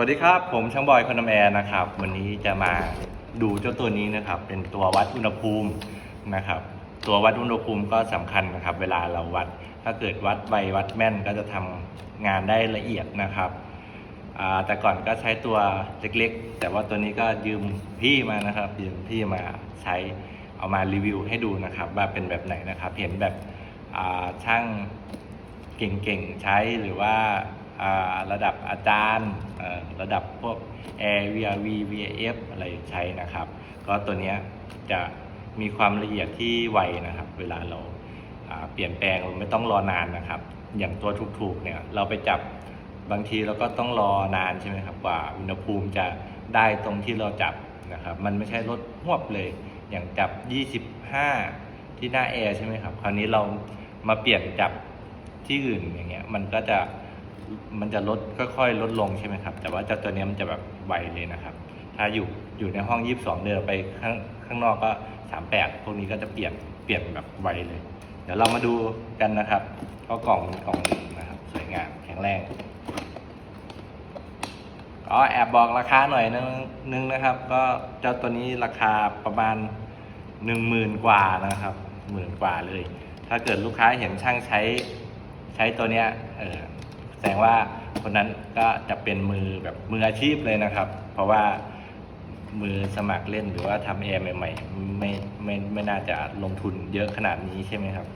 วัสดีครับ ผมช่างบอยคนนำแอร์นะครับ วันนี้จะมาดูเจ้าตัวนี้นะครับ เป็นตัววัดอุณหภูมินะครับ ตัววัดอุณหภูมิก็สำคัญนะครับ เวลาเราวัด ถ้าเกิดวัดไววัดแม่นก็จะทำงานได้ละเอียดนะครับ แต่ก่อนก็ใช้ตัวเล็กๆ แต่ว่าตัวนี้ก็ยืมพี่มานะครับ ยืมพี่มาใช้เอามารีวิวให้ดูนะครับ ว่าเป็นแบบไหนนะครับ เห็นแบบช่างเก่งๆ ใช้หรือว่าระดับอาจารย์ ระดับพวก Air VRV VF อะไรใช้นะครับ ก็ตัวนี้จะมีความละเอียดที่ไวนะครับ เวลาเราอ่าเปลี่ยนแปลงเราไม่ต้องรอนานนะครับ อย่างตัวถูกๆเนี่ยเราไปจับบางทีเราก็ต้องรอนานใช่ไหมครับกว่าอุณหภูมิจะได้ตรงที่เราจับนะครับ มันไม่ใช่ลดหวบเลย อย่างจับ 25 ที่หน้าแอร์ใช่ไหมครับ คราวนี้เรามาเปลี่ยนจับที่อื่นอย่างเงี้ยมันก็จะ มันจะลดค่อยๆลดลงใช่ไหมครับ แต่ว่าเจ้าตัวนี้มันจะแบบไวเลยนะครับ ถ้าอยู่อยู่ในห้อง 22 เดินไปข้างข้างนอกก็ 38 พวกนี้ก็จะเปลี่ยนเปลี่ยนแบบไวเลย เดี๋ยวเรามาดูกันนะครับก็กล่องเป็นกล่องนะครับ สวยงามแข็งแรงก็แอบบอกราคาหน่อยนึงนึงนะครับ ก็เจ้าตัวนี้ราคาประมาณหนึ่งหมื่นกว่านะครับหมื่นกว่าเลย ถ้าเกิดลูกค้าเห็นช่างใช้ใช้ตัวเนี้ยเออ ดงว่าคนนั้นก็จะเป็นมือแบบมืออาชีพเลยนะครับ เพราะว่ามือสมัครเล่นหรือว่าทำแอร์ใหม่ๆไม่ไม่ไม่น่าจะลงทุนเยอะขนาดนี้ใช่ไหมครับ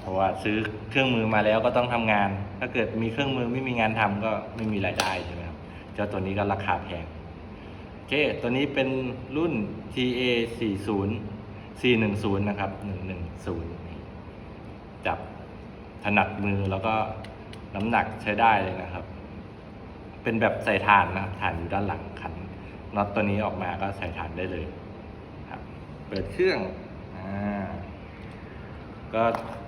เพราะว่าซื้อเครื่องมือมาแล้วก็ต้องทำงาน ถ้าเกิดมีเครื่องมือไม่มีงานทำก็ไม่มีรายได้ใช่ไหมครับเจ้าตัวนี้ก็ราคาแพงโอเค ตัวนี้เป็นรุ่น TA 40 410 นะครับ 110 จับถนัดมือแล้วก็ น้ำหนักใช้ได้เลยนะครับ เป็นแบบใส่ถ่านนะครับถ่านอยู่ด้านหลังขันน็อตตัวนี้ออกมาก็ใส่ถ่านได้เลยครับ เปิดเครื่องอ่าก็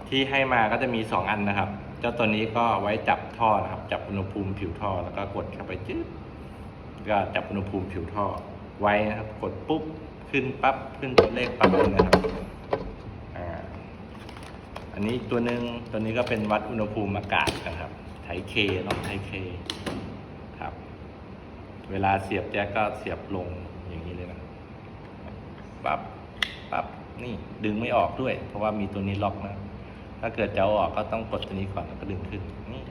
ที่ให้มาก็จะมีสองอันนะครับ เจ้าตัวนี้ก็ไว้จับท่อนะครับ จับอุณหภูมิผิวท่อแล้วก็กดเข้าไปจืดก็จับอุณหภูมิผิวท่อไว้นะครับ กดปุ๊บขึ้นปั๊บขึ้นเลขปั๊บเลยนะครับอ่าอั นนี้ตัวหนึ่งตัวนี้ก็เป็นวัดอุณหภูมิอากาศนะครับ ไทเคเนาะไทเคครับ เวลาเสียบแจ็คก็เสียบลงอย่างนี้เลยนะปับ๊บปั๊บนี่ดึงไม่ออกด้วย เพราะว่ามีตัวนี้ล็อกนะ ถ้าเกิดจะเอาออกก็ต้องกดตัวนี้ก่อนแล้วก็ดึงขึ้นนี่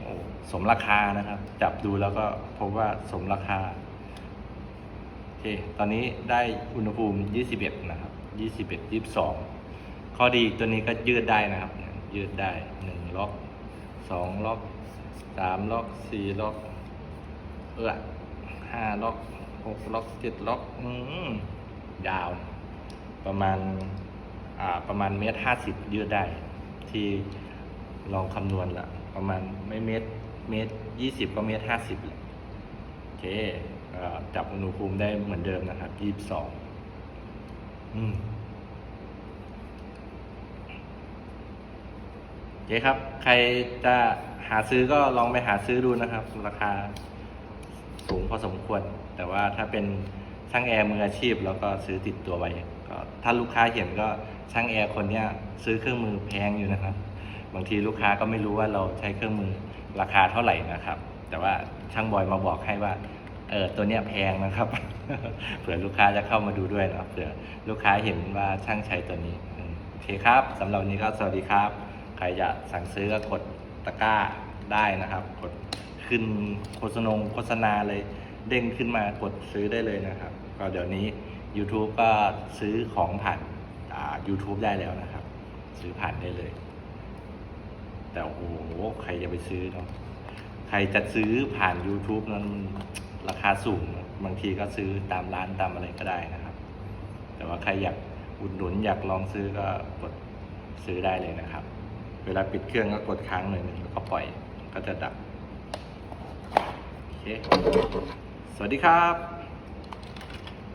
โอ้สมราคานะครับ จับดูแล้วก็พบว่าสมราคาโอเคตอนนี้ได้อุณหภูมิ 21 นะครับ 21 22 ข้อดีตัวนี้ก็ยืดได้นะครับ ยืดได้1ล็อก2ล็อก3ล็อก4ล็อกเออ5ล็อก6ล็อก7ล็อกอืมยาว ประมาณอ่าประมาณเมตรห้าสิบยืดได้ ที่ลองคำนวณละประมาณไม่เมตรเมตรยี่สิบก็เมตรห้าสิบแหละโอเคจับอุณหภูมิได้เหมือนเดิมนะครับยี่สิบสองอืมโอ เคครับ ใครจะหาซื้อก็ลองไปหาซื้อดูนะครับ ราคาสูงพอสมควร แต่ว่าถ้าเป็นช่างแอร์มืออาชีพ แล้วก็ซื้อติดตัวไว้ก็ถ้าลูกค้าเห็นก็ช่างแอร์คนเนี้ยซื้อเครื่องมือแพงอยู่นะครับ บางทีลูกค้าก็ไม่รู้ว่าเราใช้เครื่องมือราคาเท่าไหร่นะครับ แต่ว่าช่างบอยมาบอกให้ว่าเออตัวเนี้ยแพงนะครับ เผื่อลูกค้าจะเข้ามาดูด้วยนะเผื่อลูกค้าเห็นว่าช่างใช้ตัวนี้โอเคครับสำหรับวันนี้ก็สวัสดีครับ ใครจะสั่งซื้อก็กดตะกร้าได้นะครับ กดขึ้นโฆษณงโฆษณาเลยเด้งขึ้นมากดซื้อได้เลยนะครับ ก็เดี๋ยวนี้ YouTube ก็ซื้อของผ่านอ่า YouTube ได้แล้วนะครับ ซื้อผ่านได้เลย แต่โอ้โหใครจะไปซื้อเนาะใครจะซื้อผ่าน YouTube นั้นราคาสูงบางทีก็ซื้อตามร้านตามอะไรก็ได้นะครับ แต่ว่าใครอยากอุดหนุนอยากลองซื้อก็กดซื้อได้เลยนะครับ เวลาปิดเครื่องก็กดค้างหน่อยหนึ่งแล้วก็ปล่อยก็จะดับ โอเค สวัสดีครับ